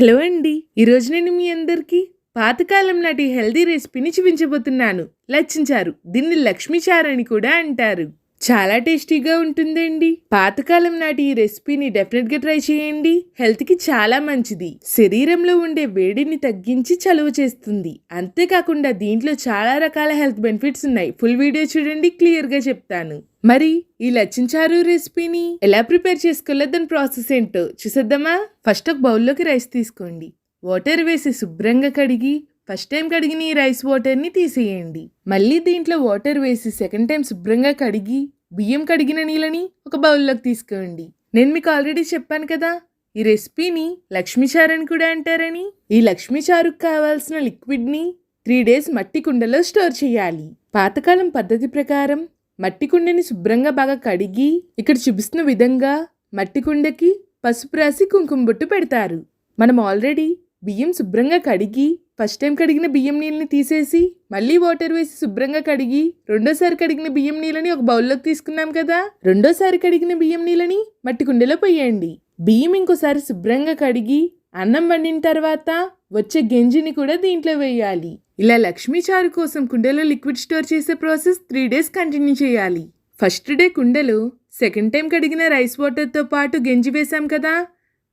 Hello అండి. ఈరోజు నేను మీ అందరికీ పాతకాలం నాటి హెల్దీ రెసిపీని చూపించబోతున్నాను. లచ్చించారు. దీన్ని లక్ష్మీచారు అని కూడా అంటారు. చాలా టేస్టీగా ఉంటుందండి. పాతకాలం నాటి ఈ రెసిపీని డెఫినెట్గా ట్రై చేయండి. హెల్త్కి చాలా మంచిది. శరీరంలో ఉండే వేడిని తగ్గించి చలువ చేస్తుంది. అంతేకాకుండా దీంట్లో చాలా రకాల హెల్త్ బెనిఫిట్స్ ఉన్నాయి. ఫుల్ వీడియో చూడండి క్లియర్గా చెప్తాను. మరి ఈ లచ్చించారు రెసిపీని ఎలా ప్రిపేర్ చేసుకోవాలో దాని ప్రాసెస్ ఏంటో చూసేద్దామా? ఫస్ట్ ఒక బౌల్లోకి రైస్ తీసుకోండి. వాటర్ వేసి శుభ్రంగా కడిగి ఫస్ట్ టైం కడిగిన ఈ రైస్ వాటర్ని తీసేయండి. మళ్ళీ దీంట్లో వాటర్ వేసి సెకండ్ టైం శుభ్రంగా కడిగి బియ్యం కడిగిన నీళ్ళని ఒక బౌల్లోకి తీసుకోండి. నేను మీకు ఆల్రెడీ చెప్పాను కదా ఈ రెసిపీని లక్ష్మీ చారు అని కూడా అంటారని. ఈ లక్ష్మీచారుకు కావాల్సిన లిక్విడ్ని త్రీ డేస్ మట్టి కుండలో స్టోర్ చేయాలి. పాతకాలం పద్ధతి ప్రకారం మట్టి కుండని శుభ్రంగా బాగా కడిగి ఇక్కడ చూపిస్తున్న విధంగా మట్టి కుండకి పసుపు రాసి కుంకుమ బొట్టు పెడతారు. మనం ఆల్రెడీ బియ్యం శుభ్రంగా కడిగి ఫస్ట్ టైం కడిగిన బియ్యం నీళ్ళని తీసేసి మళ్ళీ వాటర్ వేసి శుభ్రంగా కడిగి రెండోసారి కడిగిన బియ్యం నీళ్ళని ఒక బౌల్లోకి తీసుకున్నాం కదా? రెండోసారి కడిగిన బియ్యం నీళ్ళని మట్టి కుండలో పోయండి. బియ్యం ఇంకోసారి శుభ్రంగా కడిగి అన్నం వండిన తర్వాత వచ్చే గెంజిని కూడా దీంట్లో వేయాలి. ఇలా లక్ష్మీ చారు కోసం కుండలో లిక్విడ్ స్టోర్ చేసే ప్రాసెస్ త్రీ డేస్ కంటిన్యూ చేయాలి. ఫస్ట్ డే కుండలో సెకండ్ టైం కడిగిన రైస్ వాటర్తో పాటు గెంజి వేసాం కదా?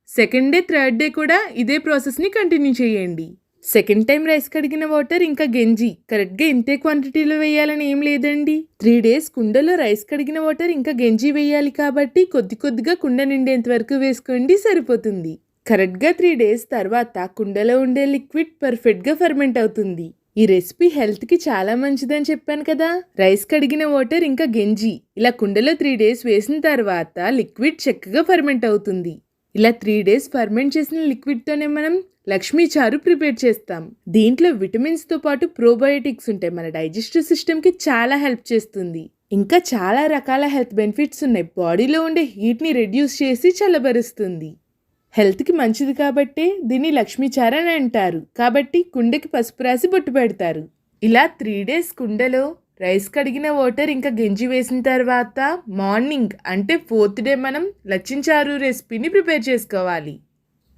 సెకండ్ డే థర్డ్ డే కూడా ఇదే ప్రాసెస్ని కంటిన్యూ చేయండి. సెకండ్ టైం రైస్ కడిగిన వాటర్ ఇంకా గంజి. కరెక్ట్గా ఇంతే క్వాంటిటీలో వేయాలని ఏం లేదండి. త్రీ డేస్ కుండలో రైస్ కడిగిన వాటర్ ఇంకా గంజి వేయాలి కాబట్టి కొద్ది కొద్దిగా కుండ నిండేంత వరకు వేసుకోండి సరిపోతుంది. కరెక్ట్గా త్రీ డేస్ తర్వాత కుండలో ఉండే లిక్విడ్ పర్ఫెక్ట్గా ఫర్మెంట్ అవుతుంది. ఈ రెసిపీ హెల్త్కి చాలా మంచిదని చెప్పాను కదా. రైస్ కడిగిన వాటర్ ఇంకా గంజి. ఇలా కుండలో త్రీ డేస్ వేసిన తర్వాత లిక్విడ్ చక్కగా ఫర్మెంట్ అవుతుంది. ఇలా త్రీ డేస్ ఫర్మెంట్ చేసిన లిక్విడ్తోనే మనం లక్ష్మీ చారు ప్రిపేర్ చేస్తాం. దీంట్లో విటమిన్స్తో పాటు ప్రోబయోటిక్స్ ఉంటాయి. మన డైజెస్టివ్ సిస్టమ్కి చాలా హెల్ప్ చేస్తుంది. ఇంకా చాలా రకాల హెల్త్ బెనిఫిట్స్ ఉన్నాయి. బాడీలో ఉండే హీట్ని రెడ్యూస్ చేసి చల్లబరుస్తుంది. హెల్త్కి మంచిది కాబట్టే దీన్ని లక్ష్మీ చారు అని అంటారు. కాబట్టి కుండకి పసుపు రాసి బొట్టు పెడతారు. ఇలా త్రీ డేస్ కుండలో రైస్ కడిగిన వాటర్ ఇంకా గెంజి వేసిన తర్వాత మార్నింగ్ అంటే ఫోర్త్ డే మనం లచ్చించారు రెసిపీని ప్రిపేర్ చేసుకోవాలి.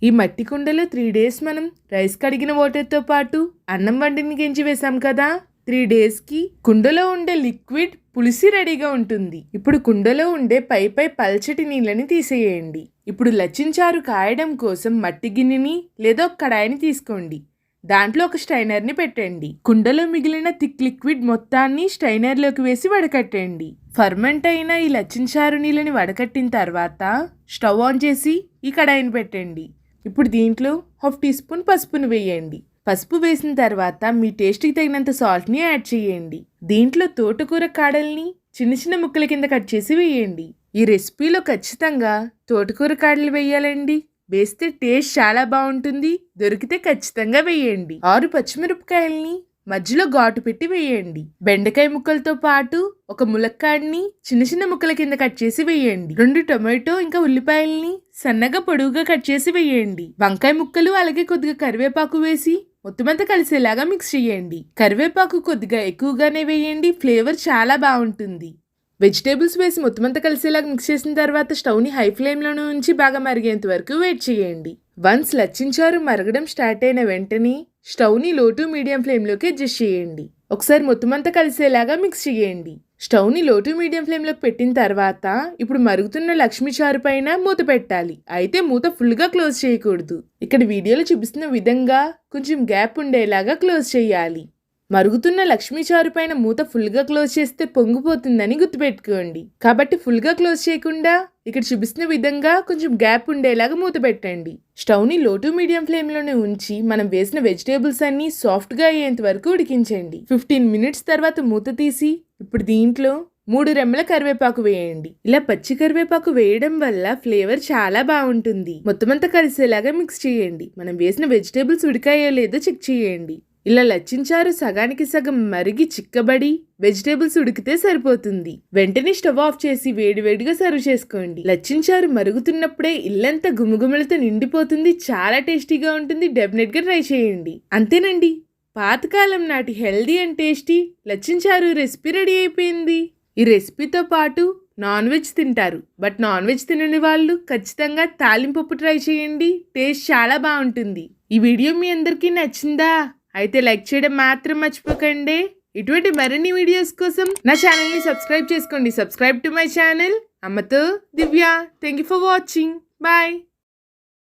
ఈ మట్టి కుండలో త్రీ డేస్ మనం రైస్ కడిగిన వాటర్తో పాటు అన్నం వండిని గెంచి వేసాం కదా. త్రీ డేస్కి కుండలో ఉండే లిక్విడ్ పులిసి రెడీగా ఉంటుంది. ఇప్పుడు కుండలో ఉండే పై పై పల్చటి నీళ్ళని తీసేయండి. ఇప్పుడు లచ్చించారు కాయడం కోసం మట్టి గిన్నెని లేదా ఒక కడాయిని తీసుకోండి. దాంట్లో ఒక స్ట్రైనర్ని పెట్టండి. కుండలో మిగిలిన థిక్ లిక్విడ్ మొత్తాన్ని స్ట్రైనర్లోకి వేసి వడకట్టండి. ఫర్మెంట్ అయిన ఈ లచ్చించారు నీళ్ళని వడకట్టిన తర్వాత స్టవ్ ఆన్ చేసి ఈ కడాయిని పెట్టండి. ఇప్పుడు దీంట్లో హాఫ్ టీ స్పూన్ పసుపును వేయండి. పసుపు వేసిన తర్వాత మీ టేస్ట్కి తగినంత సాల్ట్ని యాడ్ చేయండి. దీంట్లో తోటకూర కాడల్ని చిన్న చిన్న ముక్కల కింద కట్ చేసి వేయండి. ఈ రెసిపీలో ఖచ్చితంగా తోటకూర కాడలు వేయాలండి. వేస్తే టేస్ట్ చాలా బాగుంటుంది. దొరికితే ఖచ్చితంగా వేయండి. ఆరు పచ్చిమిరపకాయల్ని మధ్యలో ఘాటు పెట్టి వేయండి. బెండకాయ ముక్కలతో పాటు ఒక ములక్కాడిని చిన్న చిన్న ముక్కల కింద కట్ చేసి వేయండి. రెండు టొమాటో ఇంకా ఉల్లిపాయల్ని సన్నగా పొడుగుగా కట్ చేసి వేయండి. వంకాయ ముక్కలు అలాగే కొద్దిగా కరివేపాకు వేసి మొత్తమంతా కలిసేలాగా మిక్స్ చేయండి. కరివేపాకు కొద్దిగా ఎక్కువగానే వేయండి. ఫ్లేవర్ చాలా బాగుంటుంది. వెజిటేబుల్స్ వేసి మొత్తమంతా కలిసేలాగా మిక్స్ చేసిన తర్వాత స్టవ్ని హై ఫ్లేమ్లోనే ఉంచి బాగా మరిగేంత వరకు వెయిట్ చేయండి. వన్స్ లచ్చించారు మరగడం స్టార్ట్ అయిన వెంటనే స్టవ్ని లోటు మీడియం ఫ్లేమ్లోకి అడ్జస్ట్ చేయండి. ఒకసారి మొత్తం అంతా కలిసేలాగా మిక్స్ చేయండి. స్టవ్ని లోటు మీడియం ఫ్లేమ్లోకి పెట్టిన తర్వాత ఇప్పుడు మరుగుతున్న లక్ష్మీ చారు పైన మూత పెట్టాలి. అయితే మూత ఫుల్గా క్లోజ్ చేయకూడదు. ఇక్కడ వీడియోలో చూపిస్తున్న విధంగా కొంచెం గ్యాప్ ఉండేలాగా క్లోజ్ చేయాలి. మరుగుతున్న లక్ష్మీ చారు పైన మూత ఫుల్గా క్లోజ్ చేస్తే పొంగిపోతుందని గుర్తుపెట్టుకోండి. కాబట్టి ఫుల్గా క్లోజ్ చేయకుండా ఇక్కడ చూపిస్తున్న విధంగా కొంచెం గ్యాప్ ఉండేలాగా మూత పెట్టండి. స్టవ్ని లో టు మీడియం ఫ్లేమ్లోనే ఉంచి మనం వేసిన వెజిటేబుల్స్ అన్ని సాఫ్ట్గా అయ్యేంత వరకు ఉడికించండి. ఫిఫ్టీన్ మినిట్స్ తర్వాత మూత తీసి ఇప్పుడు దీంట్లో మూడు రెమ్మల కరివేపాకు వేయండి. ఇలా పచ్చి కరివేపాకు వేయడం వల్ల ఫ్లేవర్ చాలా బాగుంటుంది. మొత్తం అంతా కలిసేలాగా మిక్స్ చేయండి. మనం వేసిన వెజిటేబుల్స్ ఉడికాయో లేదో చెక్ చేయండి. ఇలా లచ్చించారు సగానికి సగం మరిగి చిక్కబడి వెజిటేబుల్స్ ఉడికితే సరిపోతుంది. వెంటనే స్టవ్ ఆఫ్ చేసి వేడివేడిగా సర్వ్ చేసుకోండి. లచ్చించారు మరుగుతున్నప్పుడే ఇల్లంతా గుమగుమలతో నిండిపోతుంది. చాలా టేస్టీగా ఉంటుంది. డెఫినెట్గా ట్రై చేయండి. అంతేనండి. పాతకాలం నాటి హెల్దీ అండ్ టేస్టీ లచ్చించారు రెసిపీ రెడీ అయిపోయింది. ఈ రెసిపీతో పాటు నాన్ వెజ్ తింటారు. బట్ నాన్ వెజ్ తినని వాళ్ళు ఖచ్చితంగా తాలింపప్పు ట్రై చేయండి. టేస్ట్ చాలా బాగుంటుంది. ఈ వీడియో మీ అందరికీ నచ్చిందా? అయితే లైక్ చేయడం మాత్రం మర్చిపోకండి. ఇటువంటి మరిన్ని వీడియోస్ కోసం నా ఛానల్ని సబ్స్క్రైబ్ చేసుకోండి. Subscribe to my channel. అమ్మతో Divya thank you for watching bye